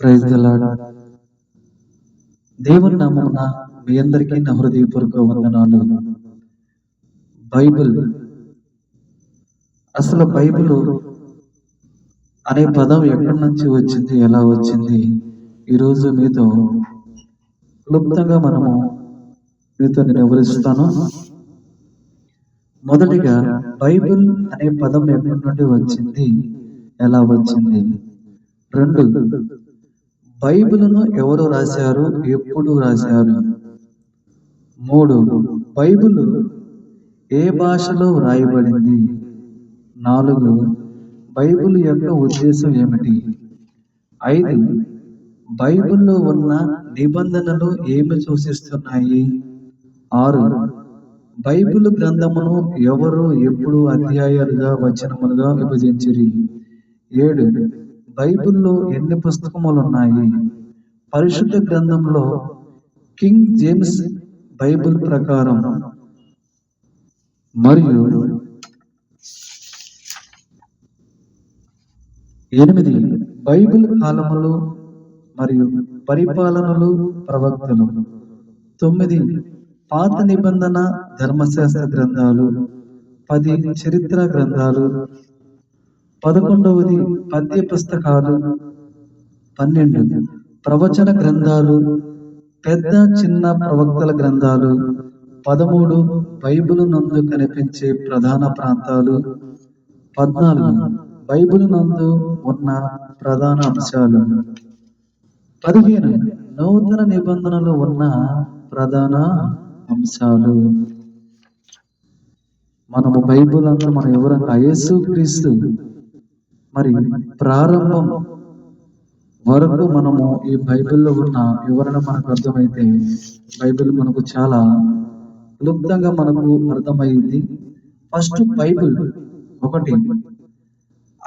Praise దేవుని నామమున మీ అందరికీ నా హృదయపూర్వక వందనాలు. బైబిల్ అసలు బైబిల్ అనే పదం ఎక్కడి నుంచి వచ్చింది ఎలా వచ్చింది? ఈరోజు మీతో క్లుప్తంగా మనము మీతో నేను వివరిస్తాను. మొదటిగా బైబిల్ అనే పదం ఎక్కడి నుండి వచ్చింది ఎలా వచ్చింది? రెండు బైబిల్ను ఎవరు రాశారు? ఎప్పుడు రాశారు? మూడు. బైబిల్ ఏ భాషలో వ్రాయబడింది? నాలుగు. బైబిల్ యొక్క ఉద్దేశం ఏమిటి? ఐదు. బైబిల్లో ఉన్న నిబంధనలు ఏమి సూచిస్తున్నాయి? ఆరు. బైబిల్ గ్రంథమును ఎవరు ఎప్పుడు అధ్యాయాలుగా వచనములుగా విభజించిరి? ఏడు. బైబిల్లో ఎన్ని పుస్తకములు ఉన్నాయి పరిశుద్ధ గ్రంథంలో కింగ్ జేమ్స్ బైబిల్ ప్రకారం. మరియు ఎనిమిది బైబిల్ కాలములు మరియు పరిపాలనలు ప్రవక్తలు. తొమ్మిది పాత నిబంధన ధర్మశాస్త్ర గ్రంథాలు. పది చరిత్ర గ్రంథాలు. పదకొండవది పద్య పుస్తకాలు పన్నెండు. ప్రవచన గ్రంథాలు పెద్ద చిన్న ప్రవక్తల గ్రంథాలు పదమూడు బైబిల్ నందు కనిపించే ప్రధాన ప్రాంతాలు పద్నాలుగు బైబిల్ నందు ఉన్న ప్రధాన అంశాలు పదిహేను నూతన నిబంధనలు ఉన్న ప్రధాన అంశాలు. మనము బైబిల్ అందరూ మనం ఎవరంగా యేసు క్రీస్తు మరి ప్రారంభం వరకు మనము ఈ బైబిల్లో ఉన్న వివరణ మనకు అర్థమైతే బైబిల్ మనకు చాలా క్లుప్తంగా మనకు అర్థమైంది. ఫస్ట్ బైబిల్ ఒకటి.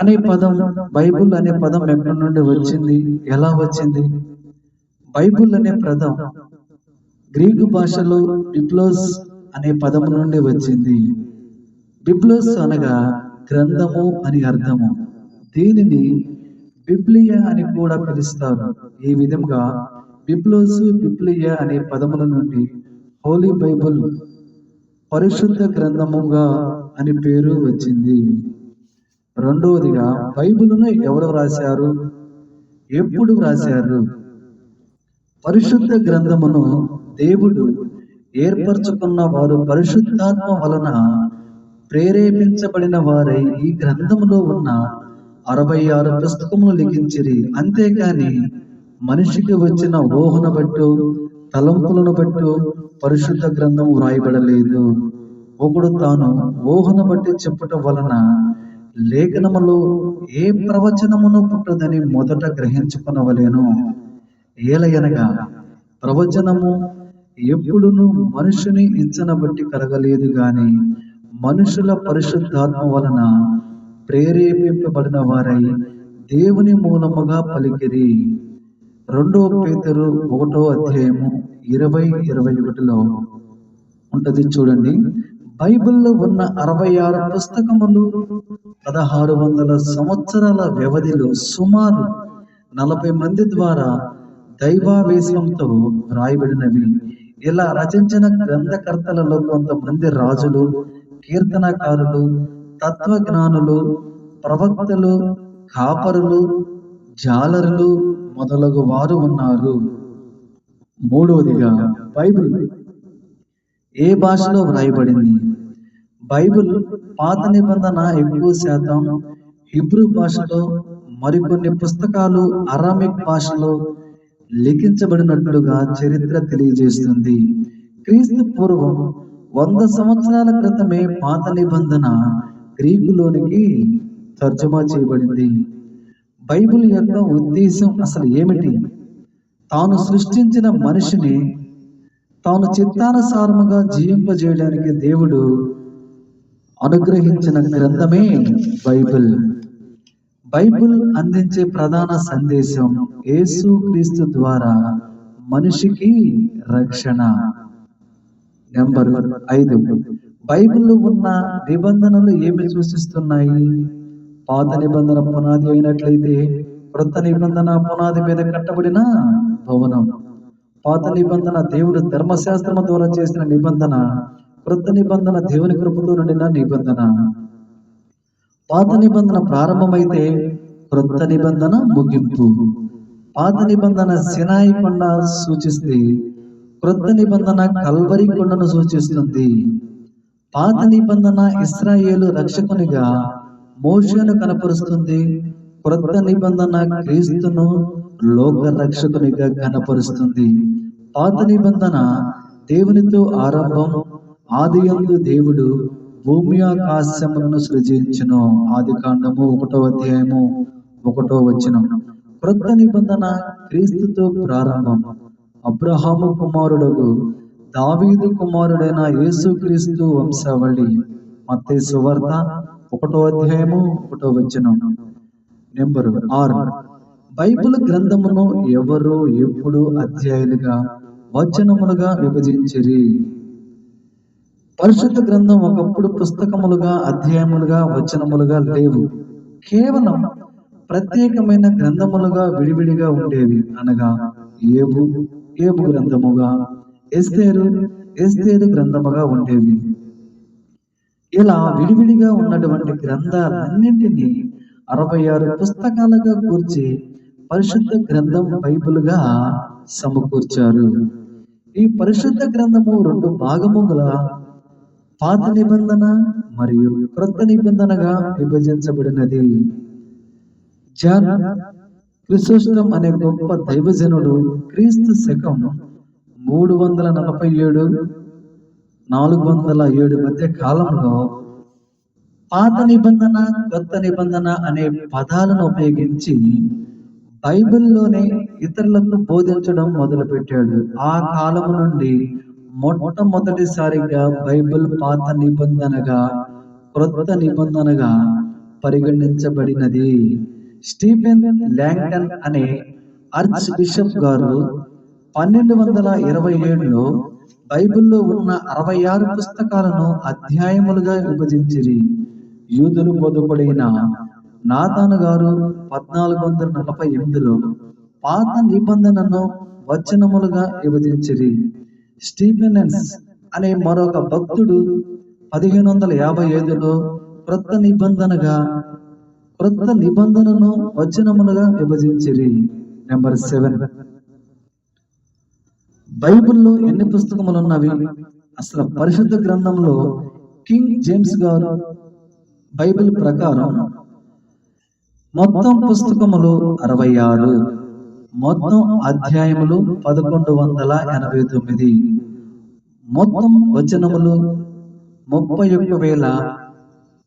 అనే పదం బైబిల్ అనే పదం ఎక్కడి నుండి వచ్చింది? ఎలా వచ్చింది? బైబిల్ అనే పదం గ్రీకు భాషలో బిప్లోస్ అనే పదం నుండి వచ్చింది. బిప్లోస్ అనగా గ్రంథము అని అర్థము. దీనిని బిప్లియా అని కూడా పిలుస్తారు. ఈ విధంగా బిబ్లోస్ బిప్లియా అనే పదముల నుండి హోలీ బైబుల్ పరిశుద్ధ గ్రంథముగా అని పేరు వచ్చింది. రెండవదిగా బైబిల్ను ఎవరు రాశారు? ఎప్పుడు రాశారు? పరిశుద్ధ గ్రంథమును దేవుడు ఏర్పరచుకున్న వారు పరిశుద్ధాత్మ వలన ప్రేరేపించబడిన వారై ఈ గ్రంథములో ఉన్న అరవై ఆరు పుస్తకములు లిఖించిరి. అంతేకాని మనిషికి వచ్చిన ఊహను బట్టు తలంపులను బట్టు పరిశుద్ధ గ్రంథం వ్రాయబడలేదు. ఒకడు తాను ఊహను బట్టి చెప్పటం వలన లేఖనములో ఏ ప్రవచనమును పుట్టదని మొదట గ్రహించుకునవలేను. ఏలయనగా ప్రవచనము ఎప్పుడును మనుషుని ఇచ్చన బట్టి కలగలేదు గాని మనుషుల పరిశుద్ధాత్మ వలన ప్రేరేపింపబడిన వారై దేవుని మూలముగా పలికిరి. రెండో పేదరు ఒకటో అధ్యాయము ఇరవై ఇరవై ఒకటిలో ఉంటది చూడండి. బైబిల్లో ఉన్న అరవై ఆరు పుస్తకములు పదహారు వందల సంవత్సరాల వ్యవధిలో సుమారు నలభై మంది ద్వారా దైవావేశంతో రాయబడినవి ఇలా రచించిన గ్రంథకర్తలలో కొంతమంది రాజులు కీర్తనకారులు తత్వజ్ఞానులు ప్రవక్తలు కాపరులు జాలరులు మొదలగు వారు ఉన్నారు. మూడవదిగా బైబిల్. ఏ భాషలో వ్రాయబడింది? బైబిల్ పాత నిబంధన ఎక్కువ శాతం హిబ్రూ భాషలో మరికొన్ని పుస్తకాలు అరామిక్ భాషలో లిఖించబడినట్లుగా చరిత్ర తెలియజేస్తుంది. క్రీస్తు పూర్వం వంద సంవత్సరాల క్రితమే పాత నిబంధన గ్రీకులోనికి తర్జుమా చేయబడింది. బైబిల్ యొక్క ఉద్దేశం అసలు ఏమిటి? తాను సృష్టించిన మనిషిని తాను చిత్తానుసారముగా జీవింపజేయడానికి దేవుడు అనుగ్రహించిన గ్రంథమే బైబిల్. బైబిల్ అందించే ప్రధాన సందేశం యేసు క్రీస్తు ద్వారా మనిషికి రక్షణ. నెంబర్ ఐదు. బైబిల్లో ఉన్న నిబంధనలు ఏమి సూచిస్తున్నాయి? పాత నిబంధన పునాది అయినట్లయితే కృత నిబంధన పునాది మీద కట్టబడిన భవనం. పాత నిబంధన దేవుడు ధర్మశాస్త్రము ద్వారా చేసిన నిబంధన కృత నిబంధన దేవుని కృపతో నుండిన నిబంధన. పాత నిబంధన ప్రారంభమైతే కృత నిబంధన ముగింపు. పాత నిబంధన సినాయి కొండ సూచిస్తే కృత నిబంధన కల్వరి కొండను సూచిస్తుంది. పాత నిబంధన ఇస్రాయేలు రక్షకునిగా మోషను కనపరుస్తుంది. క్రొత్త నిబంధన క్రీస్తును లోక రక్షకునిగా కనపరుస్తుంది. పాత నిబంధన దేవునితో ఆరంభం ఆది దేవుడు భూమి ఆకాశములను సృజించను. ఆది కాండము ఒకటో అధ్యాయము ఒకటో వచనం. క్రొత్త నిబంధన క్రీస్తుతో ప్రారంభం. అబ్రహాము కుమారుడు దావీదు కుమారుడైన యేసుక్రీస్తు వంశావళి మత్తే సువార్త ఒకటో అధ్యాయము ఒకటో వచనం. నెంబరు ఆరు. బైబిల్ గ్రంథమును ఎవరు ఎప్పుడు అధ్యాయులుగా వచనములుగా విభజించిరి? పరిశుద్ధ గ్రంథం ఒకప్పుడు పుస్తకములుగా అధ్యాయములుగా వచనములుగా లేవు. కేవలం ప్రత్యేకమైన గ్రంథములుగా విడివిడిగా ఉండేవి అనగా ఏబు ఏబు గ్రంథముగా ఎస్తేరు ఎస్తేరు గ్రంథముగా ఉండేవి. ఇలా విడివిడిగా ఉన్నటువంటి గ్రంథాలన్నింటినీ అరవై ఆరు పుస్తకాలుగా కూర్చి పరిశుద్ధ గ్రంథం బైబుల్గా సమకూర్చారు. ఈ పరిశుద్ధ గ్రంథము రెండు భాగముల పాత నిబంధన మరియు క్రొత్త నిబంధనగా విభజించబడినది. జాన్ క్రిసోస్టం అనే గొప్ప దైవజనుడు క్రీస్తు శకం మూడు వందల నలభై ఏడు నాలుగు వందల ఏడు మధ్య కాలంలో పాత నిబంధన కొత్త నిబంధన అనే పదాలను ఉపయోగించి బైబిల్లోనే ఇతరులకు బోధించడం మొదలుపెట్టాడు. ఆ కాలం నుండి మొట్టమొదటిసారిగా బైబిల్ పాత నిబంధనగా క్రొత్త నిబంధనగా పరిగణించబడినది. స్టీఫెన్ ల్యాంగ్టన్ అనే ఆర్చ్ బిషప్ గారు పన్నెండు వందల ఇరవై ఏడులో బైబిల్లో ఉన్న అరవై ఆరు పుస్తకాలను అధ్యాయములుగా విభజించిరి. యూదులు బోధకుడైన నాతాను గారు పద్నాలుగు వందల నలభై ఎనిమిదిలో పాత నిబంధనను వచనములుగా విభజించిరి. స్టీఫెనెన్స్ అనే మరొక భక్తుడు పదిహేను వందల యాభై ఐదులో క్రొత్త నిబంధనగా క్రొత్త నిబంధనను వచనములుగా విభజించిరి. Number seven. బైబిల్లో ఎన్ని పుస్తకములు ఉన్నవి అసలు పరిశుద్ధ గ్రంథంలో కింగ్ జేమ్స్ గారు బైబిల్ ప్రకారం మొత్తం పుస్తకములు అరవై ఆరు మొత్తం అధ్యాయములు పదకొండు వందల ఎనభై తొమ్మిది మొత్తం వచనములు ముప్పై ఒక్క వేల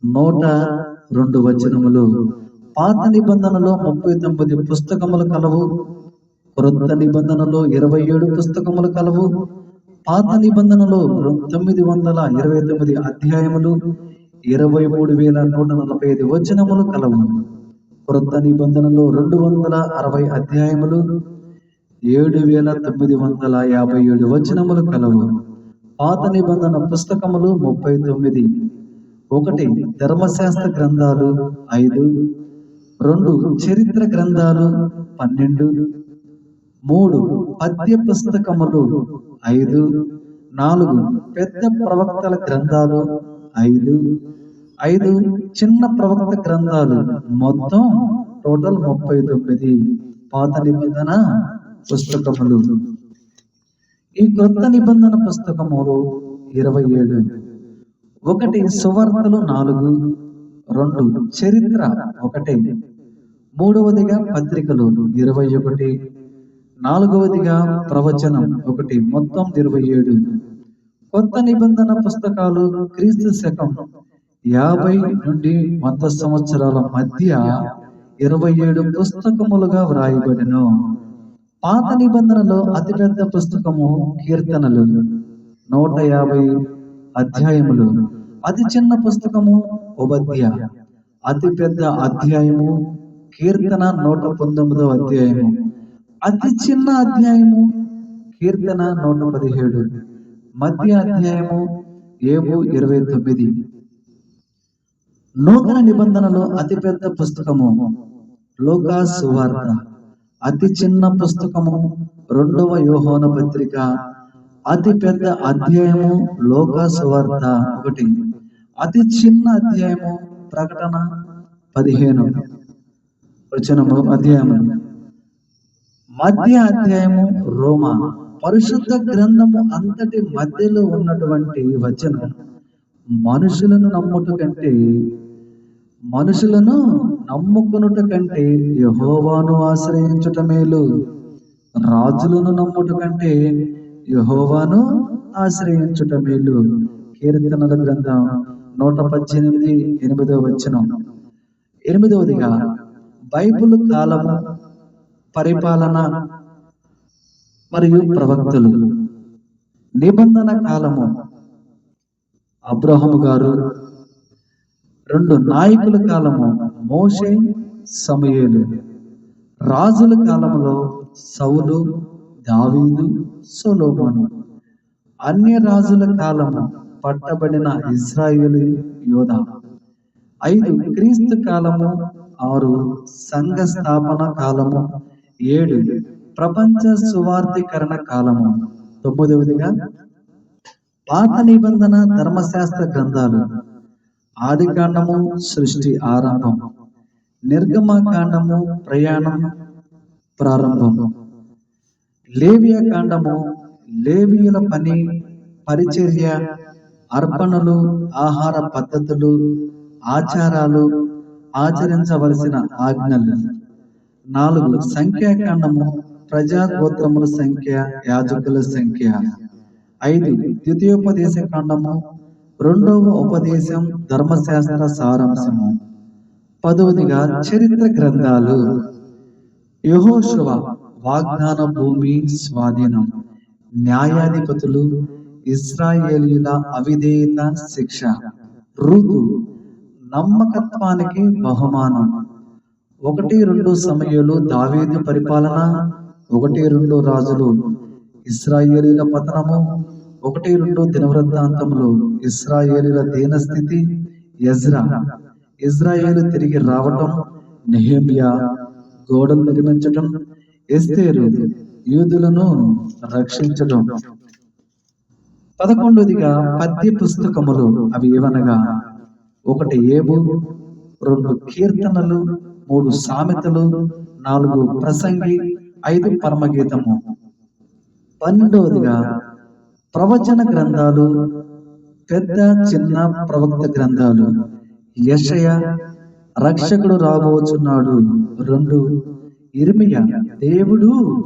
నూట రెండు వచనములు. పాత నిబంధనలో ముప్పై తొమ్మిది పుస్తకములు కలవు. క్రొత్త నిబంధనలో ఇరవై ఏడు పుస్తకములు కలవు. పాత నిబంధనలో తొమ్మిది వందల ఇరవై తొమ్మిది అధ్యాయములు ఇరవై మూడు వేల నూట నలభై ఐదు వచనములు కలవు. క్రొత్త నిబంధనలో రెండు వందల అరవై అధ్యాయములు ఏడు వేల తొమ్మిది వందల యాభై ఏడు వచనములు కలవు. పాత నిబంధన పుస్తకములు ముప్పై తొమ్మిది ఒకటి ధర్మశాస్త్ర గ్రంథాలు ఐదు రెండు చరిత్ర గ్రంథాలు పన్నెండు మూడు పద్య పుస్తకములు ఐదు నాలుగు పెద్ద ప్రవక్తల గ్రంథాలు ఐదు ఐదు చిన్న ప్రవక్త గ్రంథాలు. మొత్తం టోటల్ ముప్పై తొమ్మిది. పాత నిబంధన పుస్తకములు. ఈ క్రొత్త నిబంధన పుస్తకములు ఇరవై ఏడు. ఒకటి సువార్తలు నాలుగు రెండు చరిత్ర ఒకటి మూడవదిగా పత్రికలు ఇరవై ఒకటి నాలుగవదిగా ప్రవచనం ఒకటి మొత్తం ఇరవై ఏడు. కొత్త నిబంధన పుస్తకాలు క్రీస్తు శకం యాభై నుండి వంద సంవత్సరాల మధ్య ఇరవై ఏడు పుస్తకములుగా వ్రాయబడిను. పాత నిబంధనలో అతిపెద్ద పుస్తకము కీర్తనలు నూట యాభై అధ్యాయములు. అతి చిన్న పుస్తకము ఉపధ్య అతి పెద్ద అధ్యాయము కీర్తన నూట పంతొమ్మిదో అధ్యాయము. అతి చిన్న అధ్యాయము. కీర్తన నూట పదిహేడు. మధ్య అధ్యాయము ఏబు ఇరవై తొమ్మిది. నూతన నిబంధనలో అతిపెద్ద పుస్తకము లోకా సువార్త. అతి చిన్న పుస్తకము రెండవ యోహోన పత్రిక. అతి పెద్ద అధ్యాయము లోకా సువార్త ఒకటి. అతి చిన్న అధ్యాయము ప్రకటన పదిహేను. వచనము అధ్యాయము. మధ్య అధ్యాయము రోమ. పరిశుద్ధ గ్రంథము అంతటి మధ్యలో ఉన్నటువంటి వచనం మనుషులను నమ్ముట కంటే మనుషులను నమ్ముకునుట కంటే యహోవాను ఆశ్రయించుట మేలు. రాజులను నమ్ముట కంటే యహోవాను ఆశ్రయించుట మేలు. కీర్తనల గ్రంథం నూట పద్దెనిమిది ఎనిమిదవ వచనం. ఎనిమిదవదిగా బైబుల్ కాలము పరిపాలన మరియు ప్రవక్తలు. నిబంధన కాలము. అబ్రహము గారు రెండు నాయకుల కాలము మోషే సమయలు. రాజుల కాలంలో సౌలు దావీదు సొలోమోను. అన్య రాజుల కాలము పట్టబడిన ఇజ్రాయేలు యోధ. ఐదు క్రీస్తు కాలము ఆరు సంఘ స్థాపన కాలము ఏడు. ప్రపంచ సువార్థీకరణ కాలము. తొమ్మిదవదిగా పాత నిబంధన ధర్మశాస్త్ర గ్రంథాలు. ఆది కాండము సృష్టి ఆరంభం. నిర్గమ కాండము ప్రయాణం ప్రారంభం. లేవియ కాండము లేవియుల పని పరిచర్య అర్పణలు ఆహార పద్ధతులు ఆచారాలు ఆచరించవలసిన ఆజ్ఞలు. నాలుగు సంఖ్యాకాండము ప్రజాగోత్రముల సంఖ్య యాజకుల సంఖ్య. ఐదు ద్వితీయోపదేశ కాండము రెండవ ఉపదేశం ధర్మశాస్త్ర సారాంశము. పదవదిగా చరిత్ర గ్రంథాలు. యహోశువ వాగ్దాన భూమి స్వాధీనం. న్యాయాధిపతులు ఇస్రాయేలీల అవిధేయత శిక్ష. ఋతు నమ్మకత్వానికి బహుమానం. ఒకటి రెండు సమయంలో దావేది పరిపాలన ఒకటి రెండు రాజులు ఇస్రాయేలీల పతనము ఒకటి రెండు దినవృత్తాంతములు ఇస్రాయేలీల దీనస్థితి ఎజ్రా. ఇజ్రాయేలు తిరిగి రావటం నెహేమియా గోడలు నిర్మించటం ఎస్తేరు యూదులను రక్షించటం. పదకొండుదిగా పద్య పుస్తకములు అవి ఏవనగా ఒకటి ఏబు రెండు కీర్తనలు మూడు సామెతలు నాలుగు ప్రసంగి ఐదు పరమగీతము. పన్నెండవదిగా ప్రవచన గ్రంథాలు పెద్ద చిన్న ప్రవక్త గ్రంథాలు. యషయ రక్షకుడు రాబోచున్నాడు. రెండు ఇర్మియ దేవుడు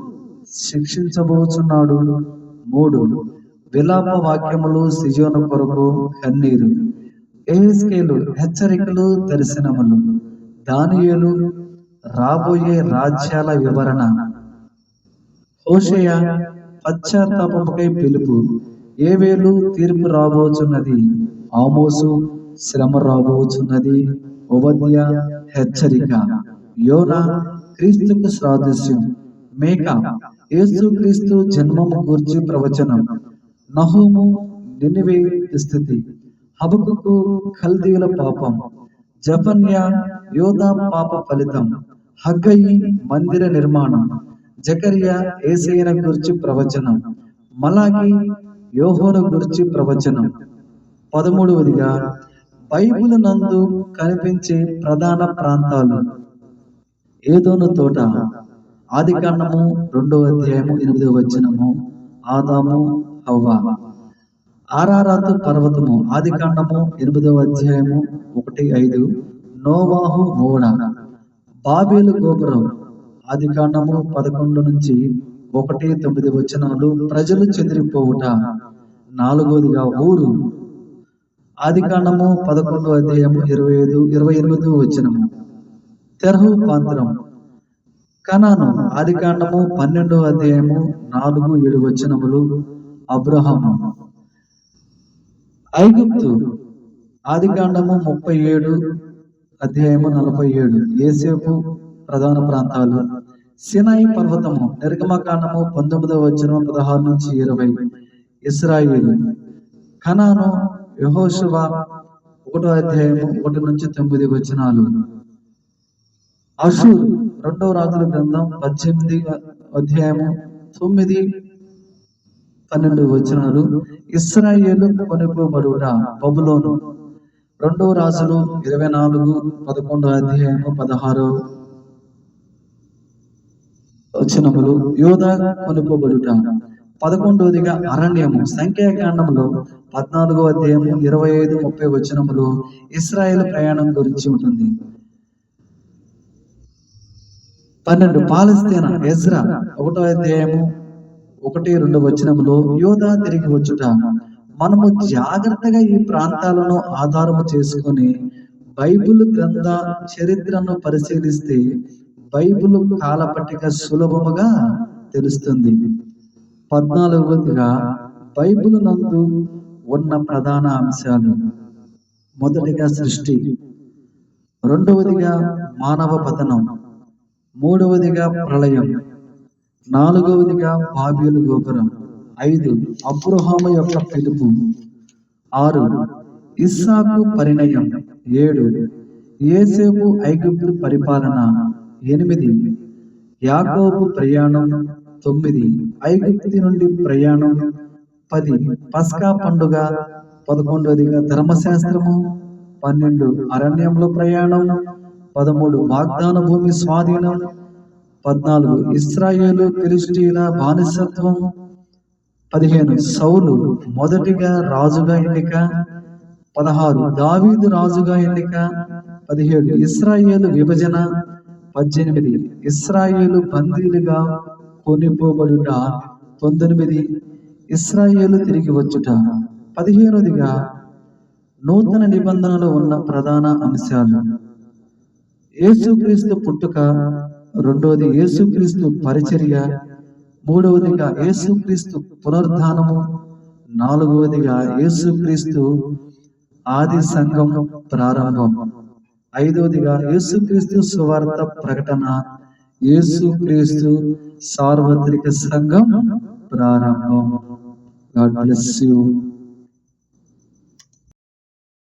శిక్షించబోచున్నాడు. మూడు విలాప వాక్యములు సిజోన కొరకు కన్నీరు. ఏహెస్కేలు హెచ్చరికలు దర్శనములు. దానియులు రాబోయే రాజ్యాల వివరణ. హోషయ పశ్చాత్తాపముకై పిలుపు ఏవేలు తీర్పు రాబోచున్నది? ఆమోసు శ్రమ రాబోచున్నది. ఉపద్య హెచ్చరిక. యోన క్రీస్తుకు సాదృశ్యం. మేక యేసు క్రీస్తు జన్మము గూర్చి ప్రవచనం. నహోము నినివే స్థితి హబకుకు కల్దీల పాపం. జపన్యా యోధా పాప ఫలితం హగ్గయి మందిర నిర్మాణం జకరియా ఏసైన గురించి ప్రవచనం మలాకి యోహోను గురించి ప్రవచనం. పదమూడవదిగా బైబిల్ నందు కనిపించే ప్రధాన ప్రాంతాలు. ఏదోను తోట ఆది కాండము రెండవ అధ్యాయము ఎనిమిదవ వచనము ఆదాము హవ్వ. ఆరారాతు పర్వతము ఆది కాండము ఎనిమిదవ అధ్యాయము ఒకటి ఐదు నోవాహు ఓడ బాబేలు గోపురం. ఆది కాండము పదకొండు నుంచి ఒకటి తొమ్మిది వచనాలు ప్రజలు చెదిరిపోవుట. నాలుగోదిగా ఊరు. ఆది కాండము పదకొండు అధ్యాయము ఇరవై ఐదు ఇరవై ఎనిమిది వచనము తెరహు పాంత్రం. కనాను ఆది కాండము పన్నెండో అధ్యాయము నాలుగు ఏడు వచనములు అబ్రహము. ఐగుప్తు. ఆది కాండము ముప్పై ఏడు అధ్యాయము నలభై ఏడు ఏసేపు ప్రధాన ప్రాంతాలు. సినాయి పర్వతము నిర్గమకాండము పంతొమ్మిదవ వచ్చిన పదహారు నుంచి ఇరవై. ఇస్రాయిల్. కనాను యహోశివ ఒకటో అధ్యాయము ఒకటి నుంచి తొమ్మిది వచనాలు. అషూర్ రెండవ రాజుల గ్రంథం పద్దెనిమిది అధ్యాయము తొమ్మిది పన్నెండు వచనాలు. ఇస్రాయేలు కొనుకోబడుట బబులోను. రెండవ రాజులు ఇరవై నాలుగు పదకొండో అధ్యాయము పదహారు వచనములు యోధ కొనుకోబడుట. పదకొండవదిగా అరణ్యము సంఖ్యాకాండంలో పద్నాలుగో అధ్యాయము ఇరవై ఐదు ముప్పై వచనములు ఇస్రాయేల్ ప్రయాణం గురించి ఉంటుంది. పన్నెండు పాలస్తీనా ఎజ్రా ఒకటో అధ్యాయము ఒకటి రెండు వచనములో యోధ తిరిగి వచ్చుట. మనము జాగ్రత్తగా ఈ ప్రాంతాలను ఆధారము చేసుకొని బైబిల్ గ్రంథ చరిత్రను పరిశీలిస్తే బైబిల్ కాలపట్టిక సులభముగా తెలుస్తుంది. పద్నాలుగవదిగా బైబిల్ నందు ఉన్న ప్రధాన అంశాలు. మొదటిగా సృష్టి. రెండవదిగా మానవ పతనం. మూడవదిగా ప్రళయం. నాలుగవదిగా బాబ్యులు గోపురం. ఐదు అబ్రహాము యొక్క పిలుపు. ఆరు ఇస్సాకు పరిణయం. ఏడు ఏసేపు ఐగుప్తు పరిపాలన. ఎనిమిది యాకోబు ప్రయాణం. తొమ్మిది ఐగుప్తి నుండి ప్రయాణం. పది పస్కా పండుగ. పదకొండవదిగా ధర్మశాస్త్రము. పన్నెండు అరణ్యంలో ప్రయాణం. పదమూడు వాగ్దాన భూమి స్వాధీనం. పద్నాలుగు ఇస్రాయేలు ఫిలిస్టీల బానిసత్వం. పదిహేను సౌలు మొదటిగా రాజుగా ఎన్నిక పదహారు దావీదు రాజుగా ఎన్నిక పదిహేడు ఇస్రాయేలు విభజన పద్దెనిమిది ఇస్రాయేలు బందీలుగా కొనిపోబడుట పంతొమ్మిది ఇస్రాయేలు తిరిగి వచ్చుట. పదిహేనుదిగా నూతన నిబంధనలో ఉన్న ప్రధాన అంశాలు. యేసుక్రీస్తు పుట్టుక రెండవది యేసుక్రీస్తు పరిచర్య మూడవదిగా యేసుక్రీస్తు పునరుద్ధానము నాలుగవదిగా యేసుక్రీస్తు ఆది సంఘం ప్రారంభం. ఐదవదిగా యేసుక్రీస్తు సువార్త ప్రకటన. యేసుక్రీస్తు సార్వత్రిక సంఘం ప్రారంభం. God bless you